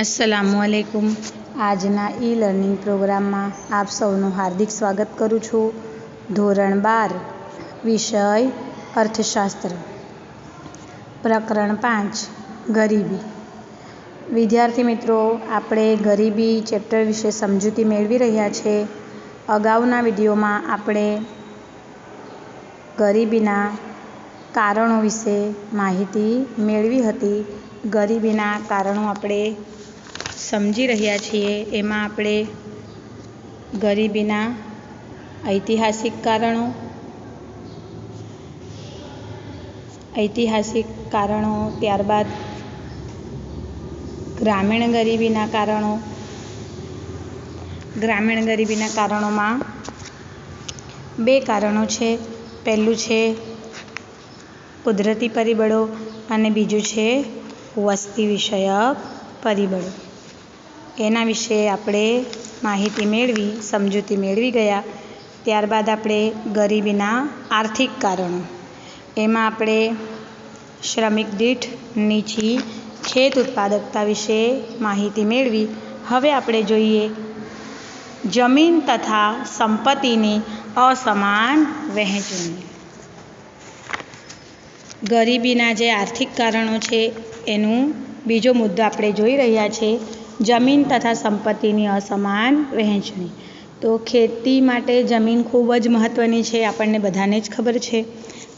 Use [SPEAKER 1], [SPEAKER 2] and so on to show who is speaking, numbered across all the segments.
[SPEAKER 1] અસલામુ અલૈકુમ આજના e learning પ્રોગ્રામમાં આપ સૌનું હાર્દિક સ્વાગત કરું છું. ધોરણ બાર, વિષય, અર્થશાસ્ત્ર. પ્રકરણ પાંચ, ગરીબી. વિદ્યાર્થી મિત્રો, આપણે ગરીબી ચેપ્ટર વિશે સમજૂતી મેળવી રહ્યા છે. અગાઉના વિડીયોમાં આપણે ગરીબીના કારણો વિશે માહિતી મેળવી હતી. ગરીબીના કારણો આપણે સમજી રહ્યા છીએ. એમાં આપણે ગરીબીના ઐતિહાસિક કારણો ઐતિહાસિક કારણો, ત્યારબાદ ગ્રામીણ ગરીબીના કારણો. ગ્રામીણ ગરીબીના કારણોમાં બે કારણો છે. પહેલું છે કુદરતી પરિબળો અને બીજું છે વસ્તી વિષયક પરિબળો. એના વિશે આપણે માહિતી મેળવી, સમજૂતી મેળવી ગયા. ત્યારબાદ આપણે ગરીબીના આર્થિક કારણો. એમાં આપણે શ્રમિક દીઠ નીચી ખેત ઉત્પાદકતા વિશે માહિતી મેળવી. હવે આપણે જોઈએ જમીન તથા સંપત્તિની અસમાન વહેંચણી. ગરીબીના જે આર્થિક કારણો છે, એનું બીજો મુદ્દો આપણે જોઈ રહ્યા છે, જમીન તથા સંપત્તિની અસમાન વહેંચણી. તો ખેતી માટે જમીન ખૂબ જ મહત્ત્વની છે, આપણને બધાને જ ખબર છે.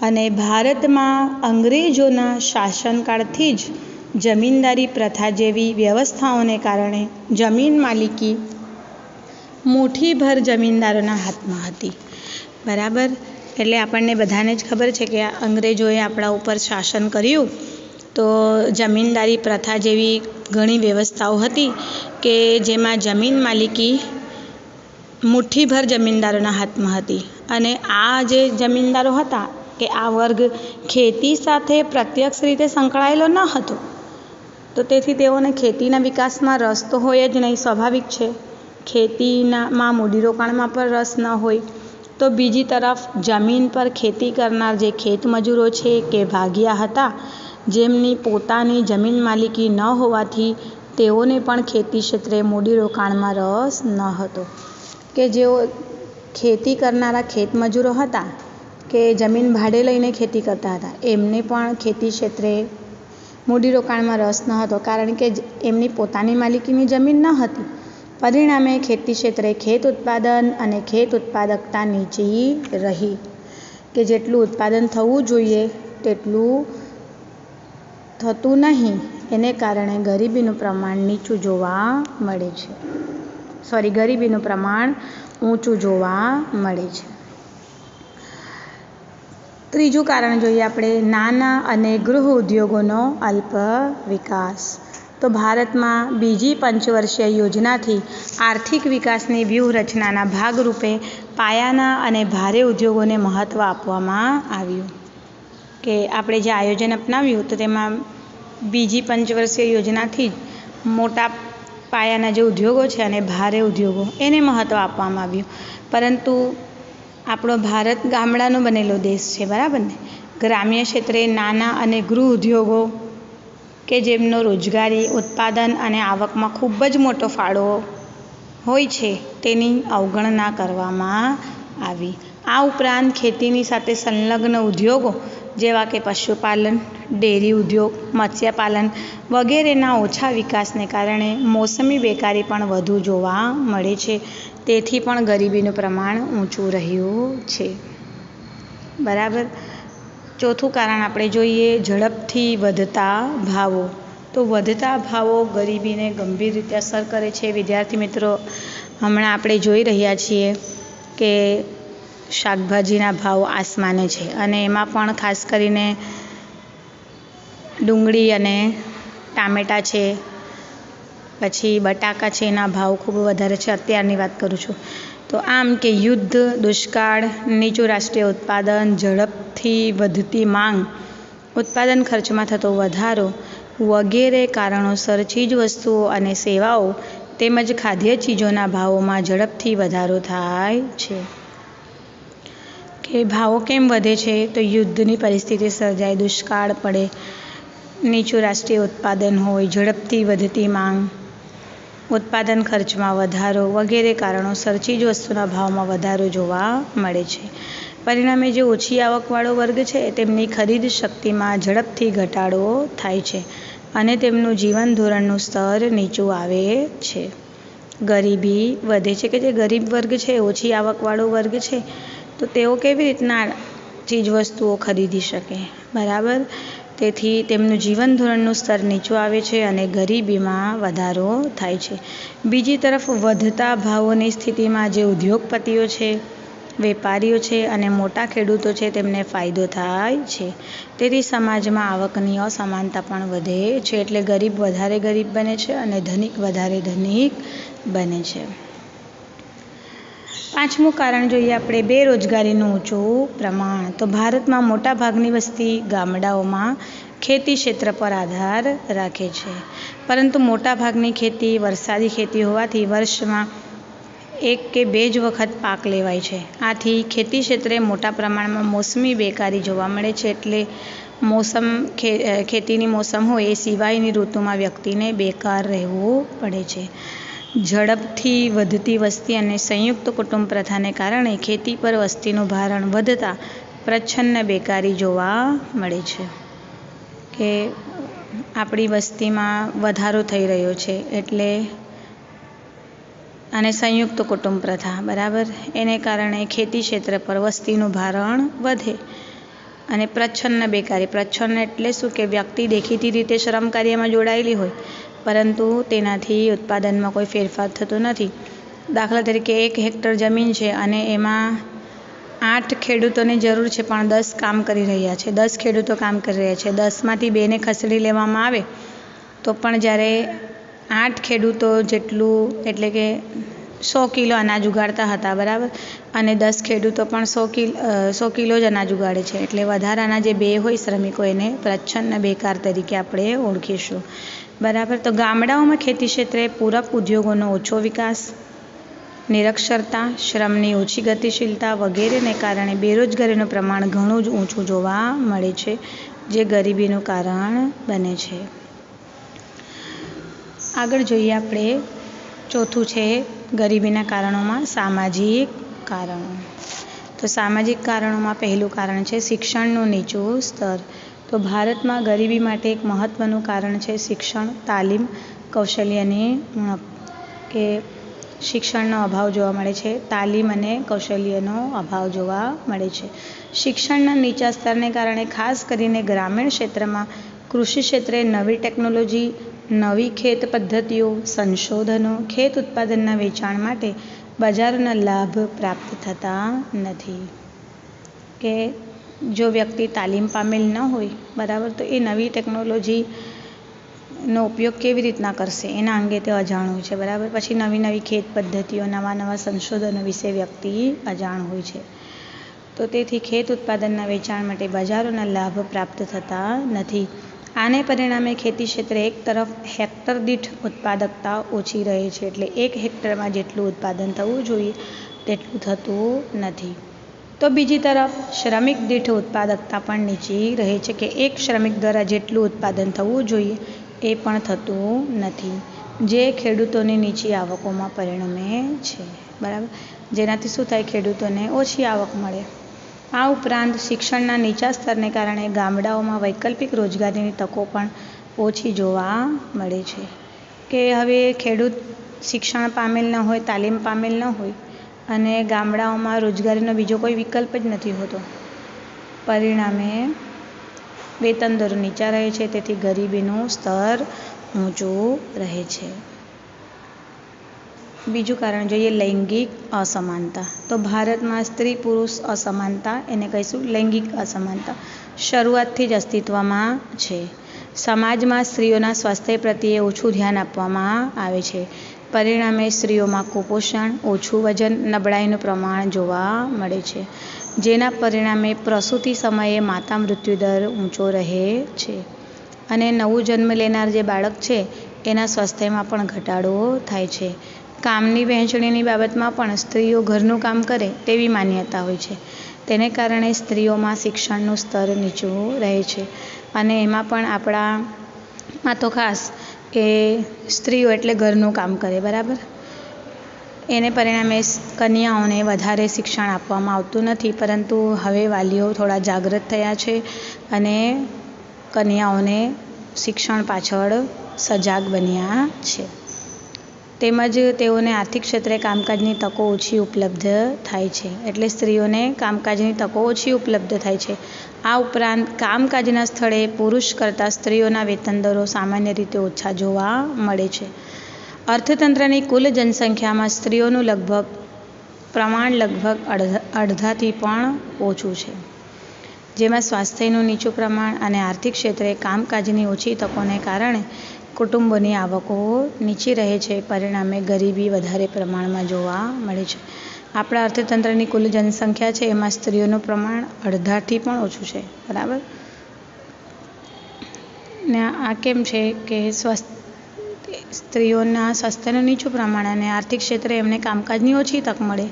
[SPEAKER 1] અને ભારતમાં અંગ્રેજોના શાસનકાળથી જ જમીનદારી પ્રથા જેવી વ્યવસ્થાઓને કારણે જમીન માલિકી મુઠ્ઠીભર જમીનદારોના હાથમાં હતી. બરાબર? એટલે આપણને બધાને જ ખબર છે કે અંગ્રેજોએ આપણા ઉપર શાસન કર્યું. તો જમીનદારી પ્રથા જેવી ઘણી વ્યવસ્થાઓ હતી કે જેમાં જમીન માલિકી મુઠ્ઠીભર જમીનદારોના હાથમાં હતી. અને આ જે જમીનદારો હતા કે આ વર્ગ ખેતી સાથે પ્રત્યક્ષ રીતે સંકળાયેલો ન હતો, તો તેથી તેઓને ખેતીના વિકાસમાં રસ તો હોય જ નહીં, સ્વાભાવિક છે. ખેતીનામાં મૂડીરોકાણમાં પણ રસ ન હોય. તો બીજી તરફ જમીન પર ખેતી કરનાર જે ખેત મજૂરો છે કે ભાગિયા હતા, જેમની પોતાની જમીન માલિકી ન હોવાથી તેઓને પણ ખેતી ક્ષેત્રે મૂડીરોકાણમાં રસ ન હતો. કે જેઓ ખેતી કરનારા ખેત મજૂરો હતા, કે જમીન ભાડે લઈને ખેતી કરતા હતા, એમને પણ ખેતી ક્ષેત્રે મૂડીરોકાણમાં રસ ન હતો, કારણ કે એમની પોતાની માલિકીની જમીન ન હતી. પરિણામે ખેતી ક્ષેત્રે ખેત ઉત્પાદન અને ખેત ઉત્પાદકતા નીચી રહી. કે જેટલું ઉત્પાદન થવું જોઈએ, તેટલું થતું નહીં. એને કારણે ગરીબીનું પ્રમાણ નીચું જોવા મળે છે. સોરી ગરીબીનું પ્રમાણ ઊંચું જોવા મળે છે. ત્રીજું કારણ જોઈએ આપણે નાના અને ગૃહ ઉદ્યોગોનો અલ્પ વિકાસ તો ભારતમાં બીજી પંચવર્ષીય યોજનાથી આર્થિક વિકાસની વ્યૂહરચનાના ભાગરૂપે પાયાના અને ભારે ઉદ્યોગોને મહત્ત્વ આપવામાં આવ્યું. કે આપણે જે આયોજન અપનાવ્યું તો તેમાં બીજી પંચવર્ષીય યોજનાથી જ મોટા પાયાના જે ઉદ્યોગો છે અને ભારે ઉદ્યોગો એને મહત્ત્વ આપવામાં આવ્યું. પરંતુ આપણો ભારત ગામડાનો બનેલો દેશ છે, બરાબર ને? ગ્રામ્ય ક્ષેત્રે નાના અને ગૃહ ઉદ્યોગો કે જેમનો રોજગારી, ઉત્પાદન અને આવકમાં ખૂબ જ મોટો ફાળો હોય છે, તેની અવગણના કરવામાં આવી. આ ઉપરાંત ખેતીની સાથે સંલગ્ન ઉદ્યોગો, જેવા કે પશુપાલન, ડેરી ઉદ્યોગ, મત્સ્યપાલન વગેરેના ઓછા વિકાસને કારણે મોસમી બેકારી પણ વધુ જોવા મળે છે. તેથી પણ ગરીબીનું પ્રમાણ ઊંચું રહ્યું છે. બરાબર? ચોથું કારણ આપણે જોઈએ ઝડપથી વધતા ભાવો. તો વધતા ભાવો ગરીબીને ગંભીર રીતે અસર કરે છે. વિદ્યાર્થી મિત્રો, હમણાં આપણે જોઈ રહ્યા છીએ કે શાકભાજીના ભાવ આસમાને છે અને એમાં પણ ખાસ કરીને ડુંગળી અને ટામેટાં છે, પછી બટાકા છે, એના ભાવ ખૂબ વધારે છે. અત્યારની વાત કરું છું. તો આમ કે યુદ્ધ, દુષ્કાળ, નીચું રાષ્ટ્રીય ઉત્પાદન, ઝડપથી વધતી માંગ, ઉત્પાદન ખર્ચમાં થતો વધારો વગેરે કારણોસર ચીજવસ્તુઓ અને સેવાઓ તેમજ ખાદ્ય ચીજોના ભાવોમાં ઝડપથી વધારો થાય છે. કે ભાવો કેમ વધે છે? તો યુદ્ધની પરિસ્થિતિ સર્જાય, દુષ્કાળ પડે, નીચું રાષ્ટ્રીય ઉત્પાદન હોય, ઝડપથી વધતી માંગ ઉત્પાદન ખર્ચમાં વધારો વગેરે કારણોસર ચીજવસ્તુના ભાવમાં વધારો જોવા મળે છે. પરિણામે જે ઓછી આવકવાળો વર્ગ છે, તેમની ખરીદ શક્તિમાં ઝડપથી ઘટાડો થાય છે અને તેમનું જીવન ધોરણનું સ્તર નીચું આવે છે. ગરીબી વધે છે કે જે ગરીબ વર્ગ છે, ઓછી આવકવાળો વર્ગ છે, તો તેઓ કેવી રીતના ચીજવસ્તુઓ ખરીદી શકે? બરાબર? તેથી તેમનું જીવન ધોરણનું સ્તર નીચું આવે છે અને ગરીબીમાં વધારો થાય છે. બીજી તરફ, વધતા ભાવોની સ્થિતિમાં જે ઉદ્યોગપતિઓ છે, વેપારીઓ છે અને મોટા ખેડૂતો છે, તેમને ફાયદો થાય છે. તેથી સમાજમાં આવકની અસમાનતા પણ વધે છે, એટલે ગરીબ વધારે ગરીબ બને છે અને ધનિક વધારે ધનિક બને છે. પાંચમું કારણ જોઈએ આપણે બેરોજગારીનું ઊંચું પ્રમાણ. તો ભારતમાં મોટાભાગની વસ્તી ગામડાઓમાં ખેતી ક્ષેત્ર પર આધાર રાખે છે. પરંતુ મોટાભાગની ખેતી વરસાદી ખેતી હોવાથી વર્ષમાં એક કે બે જ વખત પાક લેવાય છે. આથી ખેતી ક્ષેત્રે મોટા પ્રમાણમાં મોસમી બેકારી જોવા મળે છે એટલે મોસમ ખેતીની મોસમ હોય એ સિવાયની ઋતુમાં વ્યક્તિને બેકાર રહેવું પડે છે. ઝડપથી વધતી વસ્તી અને સંયુક્ત કુટુંબ પ્રથાને કારણે ખેતી પર વસ્તીનું ભારણ વધતા પ્રચ્છન્ન બેકારી જોવા મળે છે કે આપણી વસ્તીમાં વધારો થઈ રહ્યો છે એટલે અને સંયુક્ત કુટુંબ પ્રથા, બરાબર? એને કારણે ખેતી ક્ષેત્ર પર વસ્તીનું ભારણ વધે અને પ્રચ્છન્ન બેકારી, પ્રચ્છન્ન એટલે શું કે વ્યક્તિ દેખીતી રીતે શ્રમ કાર્યમાં જોડાયેલી હોય. પરંતુ તેનાથી ઉત્પાદનમાં કોઈ ફેરફાર થતો નથી. દાખલા તરીકે એક હેક્ટર જમીન છે અને એમાં આઠ ખેડૂતોની જરૂર છે, પણ દસ કામ કરી રહ્યા છે. દસ ખેડૂતો કામ કરી રહ્યા છે. દસમાંથી બેને ખસેડી લેવામાં આવે તો પણ જ્યારે આઠ ખેડૂતો જેટલું, એટલે કે સો કિલો અનાજ ઉગાડતા હતા, બરાબર? અને દસ ખેડૂતો પણ સો કિલ સો કિલો જ અનાજ ઉગાડે છે. એટલે વધારાના જે બે હોય શ્રમિકો એને પ્રચ્છન્ન બેકાર તરીકે આપણે ઓળખીશું. બરાબર? તો ગામડાઓમાં ખેતી ક્ષેત્રે પૂરક ઉદ્યોગોનો ઓછો વિકાસ, નિરક્ષરતા, શ્રમની ઓછી ગતિશીલતા વગેરેને કારણે બેરોજગારીનું પ્રમાણ ઘણું જ ઊંચું જોવા મળે છે, જે ગરીબીનું કારણ બને છે. આગળ જોઈએ આપણે ચોથું છે ગરીબીના કારણોમાં સામાજિક કારણો. તો સામાજિક કારણોમાં પહેલું કારણ છે શિક્ષણનું નીચું સ્તર. તો ભારતમાં ગરીબી માટે એક મહત્ત્વનું કારણ છે શિક્ષણ, તાલીમ કૌશલ્યની કે શિક્ષણનો અભાવ જોવા મળે છે, તાલીમ અને કૌશલ્યનો અભાવ જોવા મળે છે. શિક્ષણના નીચા સ્તરને કારણે ખાસ કરીને ગ્રામીણ ક્ષેત્રમાં કૃષિ ક્ષેત્રે નવી ટેકનોલોજી નવી ખેત પદ્ધતિઓ, સંશોધનો, ખેત ઉત્પાદનના વેચાણ માટે બજારોના લાભ પ્રાપ્ત થતા નથી. કે જો વ્યક્તિ તાલીમ પામેલ ન હોય, બરાબર, તો એ નવી ટેકનોલોજીનો ઉપયોગ કેવી રીતના કરશે? એના અંગે તે અજાણ છે, બરાબર? પછી નવી નવી ખેત પદ્ધતિઓ, નવા નવા સંશોધનો વિશે વ્યક્તિ અજાણ હોય છે. તો તેથી ખેત ઉત્પાદનના વેચાણ માટે બજારોના લાભ પ્રાપ્ત થતા નથી. આને પરિણામે ખેતી ક્ષેત્રે એક તરફ હેક્ટર દીઠ ઉત્પાદકતા ઓછી રહે છે એટલે એક હેક્ટરમાં જેટલું ઉત્પાદન થવું જોઈએ, તેટલું થતું નથી. તો બીજી તરફ શ્રમિક દીઠ ઉત્પાદકતા પણ નીચી રહે છે કે એક શ્રમિક દ્વારા જેટલું ઉત્પાદન થવું જોઈએ, એ પણ થતું નથી. જે ખેડૂતોની નીચી આવકોમાં પરિણમે છે. બરાબર? જેનાથી શું થાય? ખેડૂતોને ઓછી આવક મળે. આ ઉપરાંત શિક્ષણના નીચા સ્તરને કારણે ગામડાઓમાં વૈકલ્પિક રોજગારીની તકો પણ ઓછી જોવા મળે છે. કે હવે ખેડૂત શિક્ષણ પામેલ ન હોય, તાલીમ પામેલ ન હોય અને ગામડાઓમાં રોજગારીનો બીજો કોઈ વિકલ્પ જ નથી હોતો. પરિણામે વેતન દર નીચા રહે છે, તેથી ગરીબીનું સ્તર ઊંચું રહે છે. બીજું કારણ જોઈએ લૈંગિક અસમાનતા. તો ભારતમાં સ્ત્રી પુરુષ અસમાનતા, એને કહીશું લૈંગિક અસમાનતા, શરૂઆતથી જ અસ્તિત્વમાં છે. સમાજમાં સ્ત્રીઓના સ્વાસ્થ્ય પ્રત્યે ઓછું ધ્યાન આપવામાં આવે છે. પરિણામે સ્ત્રીઓમાં કુપોષણ, ઓછું વજન, નબળાઈનું પ્રમાણ જોવા મળે છે. જેના પરિણામે પ્રસૂતિ સમયે માતા મૃત્યુદર ઊંચો રહે છે. અને નવું જન્મ લેનાર જે બાળક છે, એના સ્વાસ્થ્યમાં પણ ઘટાડો થાય છે. કામની વહેંચણીની બાબતમાં પણ સ્ત્રીઓ ઘરનું કામ કરે તેવી માન્યતા હોય છે. તેને કારણે સ્ત્રીઓમાં શિક્ષણનું સ્તર નીચું રહે છે. અને એમાં પણ આપણામાં તો ખાસ કે સ્ત્રીઓ એટલે ઘરનું કામ કરે, બરાબર? એને પરિણામે કન્યાઓને વધારે શિક્ષણ આપવામાં આવતું નથી, પરંતુ હવે વાલીઓ થોડા જાગૃત થયા છે અને કન્યાઓને શિક્ષણ પાછળ સજાગ બન્યા છે. તેમજ તેઓને આર્થિક ક્ષેત્રે કામકાજની તકો ઓછી ઉપલબ્ધ થાય છે. એટલે સ્ત્રીઓને કામકાજની તકો ઓછી ઉપલબ્ધ થાય છે. આ ઉપરાંત કામકાજના સ્થળે પુરુષ કરતાં સ્ત્રીઓના વેતન દરો સામાન્ય રીતે ઓછા જોવા મળે છે. અર્થતંત્રની કુલ જનસંખ્યામાં સ્ત્રીઓનું લગભગ, પ્રમાણ લગભગ અડધા, અડધાથી પણ ઓછું છે. જેમાં સ્વાસ્થ્યનું નીચું પ્રમાણ અને આર્થિક ક્ષેત્રે કામકાજની ઓછી તકોને કારણે કુટુંબોની આવકો નીચી રહે છે. પરિણામે ગરીબી વધારે પ્રમાણમાં જોવા મળે છે. આપણા અર્થતંત્રની કુલ જનસંખ્યા છે, એમાં સ્ત્રીઓનું પ્રમાણ અડધાથી પણ ઓછું છે. બરાબર? ને આ કેમ છે કે સ્વસ્થ, સ્ત્રીઓના સ્વાસ્થ્યનું નીચું પ્રમાણ અને આર્થિક ક્ષેત્રે એમને કામકાજની ઓછી તક મળે.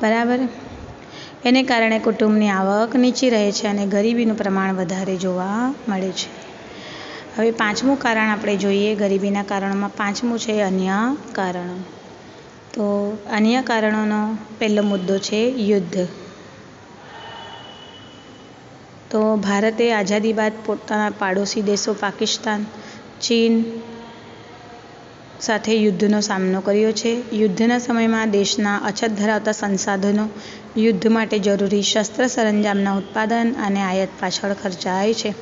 [SPEAKER 1] બરાબર? એને કારણે કુટુંબની આવક નીચી રહે છે અને ગરીબીનું પ્રમાણ વધારે જોવા મળે છે. હવે પાંચમું કારણ આપણે જોઈએ, ગરીબીના કારણોમાં પાંચમું છે અન્ય કારણો. તો અન્ય કારણોનો પહેલો મુદ્દો છે યુદ્ધ. તો ભારતે આઝાદી બાદ પોતાના પાડોશી દેશો પાકિસ્તાન, ચીન સાથે યુદ્ધનો સામનો કર્યો છે. યુદ્ધના સમયમાં દેશના અછત ધરાવતા સંસાધનો યુદ્ધ માટે જરૂરી શસ્ત્ર સરંજામના ઉત્પાદન અને આયાત પાછળ ખર્ચાય છે.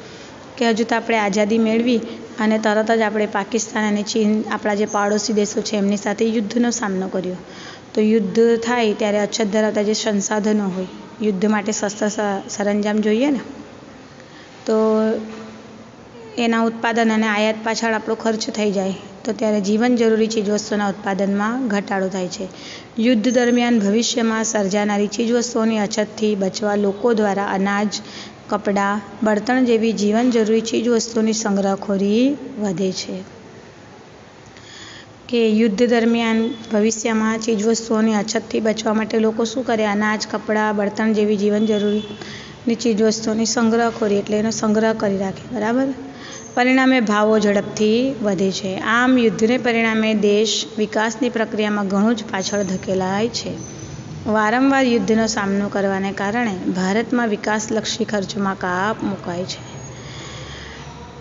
[SPEAKER 1] કે હજુ તો આપણે આઝાદી મેળવી અને તરત જ આપણે પાકિસ્તાન અને ચીન આપણા જે પાડોશી દેશો છે એમની સાથે યુદ્ધનો સામનો કર્યો. તો યુદ્ધ થાય ત્યારે અછત ધરાવતા જે સંસાધનો હોય, યુદ્ધ માટે શસ્ત્ર સરંજામ જોઈએ ને? તો એના ઉત્પાદન અને આયાત પાછળ આપણો ખર્ચ થઈ જાય, તો ત્યારે જીવન જરૂરી ચીજવસ્તુના ઉત્પાદનમાં ઘટાડો થાય છે. યુદ્ધ દરમિયાન ભવિષ્યમાં સર્જાનારી ચીજવસ્તુઓની અછતથી બચવા લોકો દ્વારા અનાજ કપડાં, બળતણ જેવી જીવન જરૂરી ચીજવસ્તુઓની સંગ્રહખોરી વધે છે. કે યુદ્ધ દરમિયાન ભવિષ્યમાં ચીજવસ્તુઓની અછતથી બચવા માટે લોકો શું કરે? અનાજ, કપડાં, બળતણ જેવી જીવન જરૂરીની ચીજવસ્તુઓની સંગ્રહખોરી એટલે એનો સંગ્રહ કરી રાખે, બરાબર? પરિણામે ભાવો ઝડપથી વધે છે. આમ યુદ્ધને પરિણામે દેશ વિકાસની પ્રક્રિયામાં ઘણું જ પાછળ ધકેલાય છે. વારંવાર યુદ્ધનો સામનો કરવાને કારણે ભારતમાં વિકાસલક્ષી ખર્ચમાં કાપ મુકાય છે.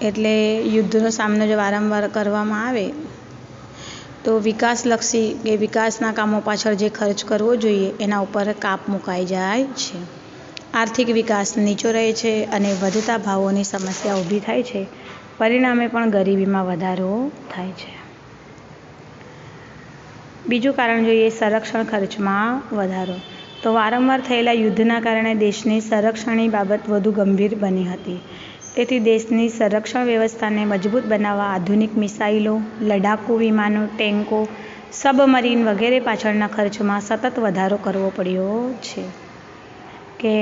[SPEAKER 1] એટલે યુદ્ધનો સામનો જો વારંવાર કરવામાં આવે, તો વિકાસલક્ષી કે વિકાસના કામો પાછળ જે ખર્ચ કરવો જોઈએ, એના ઉપર કાપ મુકાઈ જાય છે. આર્થિક વિકાસ નીચો રહે છે અને વધતા ભાવોની સમસ્યા ઊભી થાય છે. પરિણામે પણ ગરીબીમાં વધારો થાય છે. બીજું કારણ જોઈએ સંરક્ષણ ખર્ચમાં વધારો. તો વારંવાર થયેલા યુદ્ધના કારણે દેશની સંરક્ષણની બાબત વધુ ગંભીર બની હતી. તેથી દેશની સંરક્ષણ વ્યવસ્થાને મજબૂત બનાવવા આધુનિક મિસાઇલો, લડાકુ વિમાનો, ટેન્કો, સબમરીન વગેરે પાછળના ખર્ચમાં સતત વધારો કરવો પડ્યો છે. કે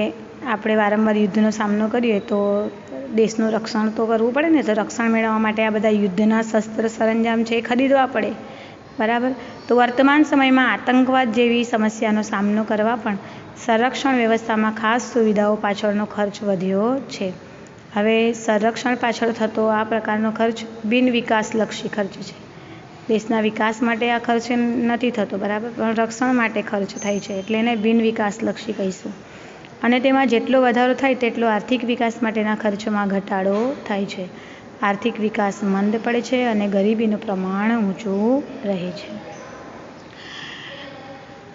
[SPEAKER 1] આપણે વારંવાર યુદ્ધનો સામનો કરીએ તો દેશનું રક્ષણ તો કરવું પડે ને, તો રક્ષણ મેળવવા માટે આ બધા યુદ્ધના શસ્ત્ર સરંજામ છે એ ખરીદવા પડે. બરાબર? તો વર્તમાન સમયમાં આતંકવાદ જેવી સમસ્યાનો સામનો કરવા પણ સંરક્ષણ વ્યવસ્થામાં ખાસ સુવિધાઓ પાછળનો ખર્ચ વધ્યો છે. હવે સંરક્ષણ પાછળ થતો આ પ્રકારનો ખર્ચ બિન વિકાસલક્ષી ખર્ચ છે. દેશના વિકાસ માટે આ ખર્ચ નથી થતો, બરાબર? પણ રક્ષણ માટે ખર્ચ થાય છે, એટલે એને બિન વિકાસલક્ષી કહીશું. અને તેમાં જેટલો વધારો થાય તેટલો આર્થિક વિકાસ માટેના ખર્ચમાં ઘટાડો થાય છે. આર્થિક વિકાસ મંદ પડે છે અને ગરીબીનું પ્રમાણ ઊંચું રહે છે.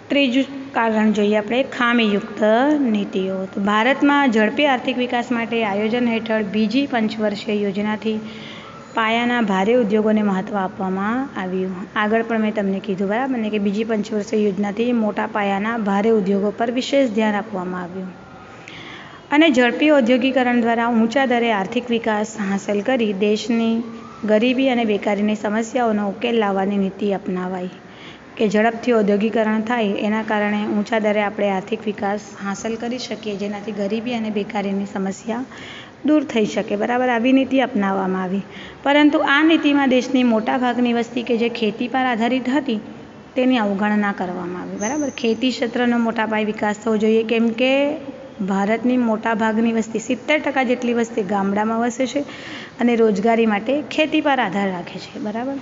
[SPEAKER 1] ત્રીજું કારણ જોઈએ આપણે, ખામીયુક્ત નીતિઓ. તો ભારતમાં ઝડપી આર્થિક વિકાસ માટે આયોજન હેઠળ બીજી પંચવર્ષીય યોજનાથી પાયાના ભારે ઉદ્યોગોને મહત્ત્વ આપવામાં આવ્યું. આગળ પણ મેં તમને કીધું, બરાબર ને, કે બીજી પંચવર્ષીય યોજનાથી મોટા પાયાના ભારે ઉદ્યોગો પર વિશેષ ધ્યાન આપવામાં આવ્યું. અને ઝડપી ઔદ્યોગિકરણ દ્વારા ઊંચા દરે આર્થિક વિકાસ હાંસલ કરી દેશની ગરીબી અને બેકારીની સમસ્યાઓનો ઉકેલ લાવવાની નીતિ અપનાવાઈ. કે ઝડપથી ઔદ્યોગિકરણ થાય એના કારણે ઊંચા દરે આપણે આર્થિક વિકાસ હાંસલ કરી શકીએ, જેનાથી ગરીબી અને બેકારીની સમસ્યા દૂર થઈ શકે. બરાબર, આવી નીતિ અપનાવવામાં આવી. પરંતુ આ નીતિમાં દેશની મોટા ભાગની વસ્તી કે જે ખેતી પર આધારિત હતી, તેની અવગણના કરવામાં આવી. બરાબર, ખેતી ક્ષેત્રનો મોટા પાયે વિકાસ થવો જોઈએ. કેમ કે ભારતની મોટાભાગની વસ્તી સિત્તેર ટકા જેટલી વસ્તી ગામડામાં વસે છે અને રોજગારી માટે ખેતી પર આધાર રાખે છે. બરાબર?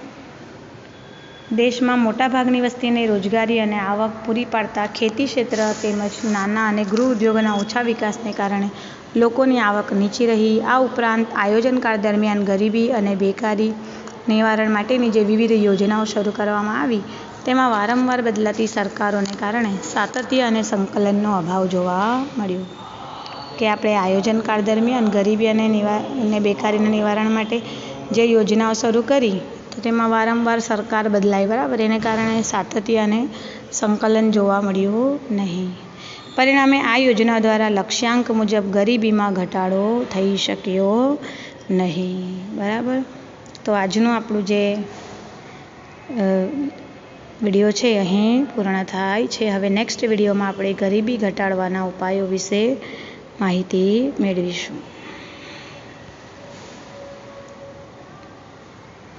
[SPEAKER 1] દેશમાં મોટાભાગની વસ્તીને રોજગારી અને આવક પૂરી પાડતા ખેતી ક્ષેત્ર તેમજ નાના અને ગૃહ ઉદ્યોગોના ઓછા વિકાસને કારણે લોકોની આવક નીચી રહી. આ ઉપરાંત આયોજનકાળ દરમિયાન ગરીબી અને બેકારી નિવારણ માટેની જે વિવિધ યોજનાઓ શરૂ કરવામાં આવી તેમાં વારંવાર બદલાતી સરકારોને કારણે સાતત્ય અને સંકલનનો અભાવ જોવા મળ્યો. કે આપણે આયોજનકાળ દરમિયાન ગરીબી અને નિવા, અને બેકારીના નિવારણ માટે જે યોજનાઓ શરૂ કરી, તો તેમાં વારંવાર સરકાર બદલાઈ બરાબર. એને કારણે સાતત્ય અને સંકલન જોવા મળ્યું નહીં. પરિણામે આ યોજના દ્વારા લક્ષ્યાંક મુજબ ગરીબીમાં ઘટાડો થઈ શક્યો નહીં. બરાબર? તો આજનું આપણું જે વીડિયો છે, અહીં પૂર્ણ થાય છે. હવે નેક્સ્ટ વિડીયોમાં આપણે ગરીબી ઘટાડવાના ઉપાયો વિશે માહિતી મેળવીશું.